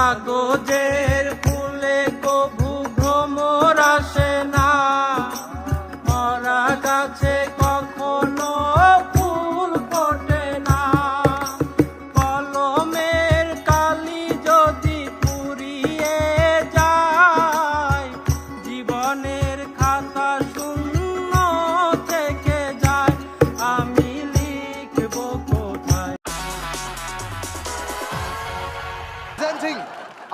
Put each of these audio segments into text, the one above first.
কাগজের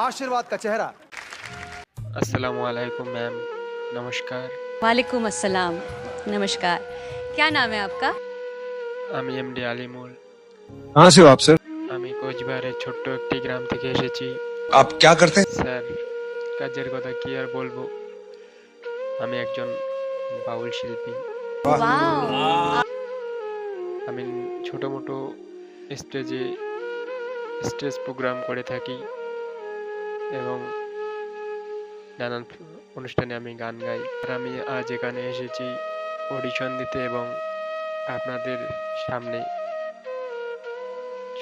आशीर्वाद का चेहरा আসসালামু আলাইকুম ম্যাম নমস্কার वालेकुम अस्सलाम नमस्कार क्या नाम है आपका আমি এমডি আলিমুল कहाँ से हो आप सर আমি কোচবিহারের ছোট্ট একটি গ্রাম থেকে এসেছি आप क्या करते हैं স্যার কাজের কথা কি আর বলবো আমি একজন বাউল শিল্পী वाओ আমি ছোট মোটো স্টেজে স্টেজ প্রোগ্রাম করে থাকি এবং নানান অনুষ্ঠানে আমি গান গাই। আর আমি আজ এখানে এসেছি অডিশন দিতে এবং আপনাদের সামনে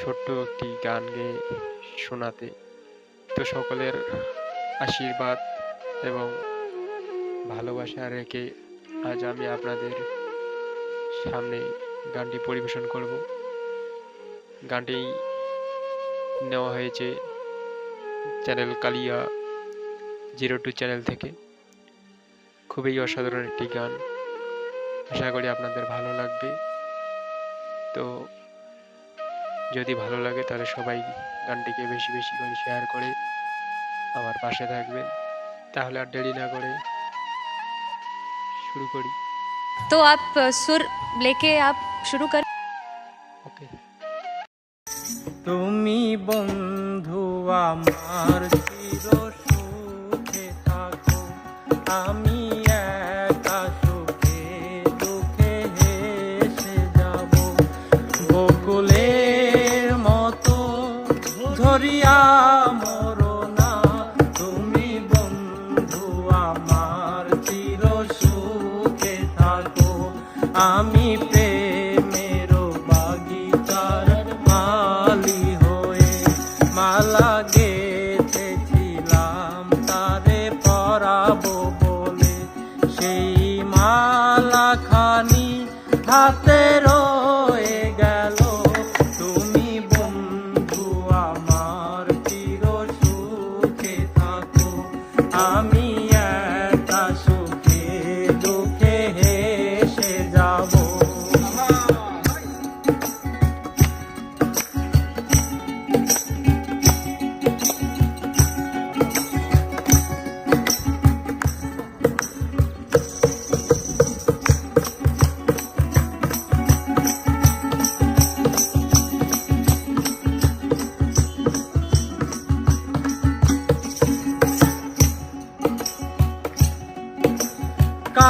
ছোট্ট একটি গান গেয়ে শোনাতে। তো সকলের আশীর্বাদ এবং ভালোবাসা রেখে আজ আমি আপনাদের সামনে গানটি পরিবেশন করব। গানটি নেওয়া হয়েছে channel Kalia zero two channel থেকে খুবই অসাধারণ একটি গান আশা করি আপনাদের ভালো লাগবে তো যদি ভালো লাগে তাহলে সবাই গানটিকে বেশি বেশি করে শেয়ার করে আমার পাশে থাকবেন তাহলে আর দেরি না করে শুরু করি तो आप अ, सुर लेके आप शुरू कर ওকে তুমি বন্ধু আমার চির সুখে থাকো। আমি একা সুখে, দুঃখে হেসে যাব। বকুলের মতো ধরিয়া মরো তুমি বন্ধু, আমার চির সুখে আমি আমি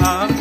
বন্ধু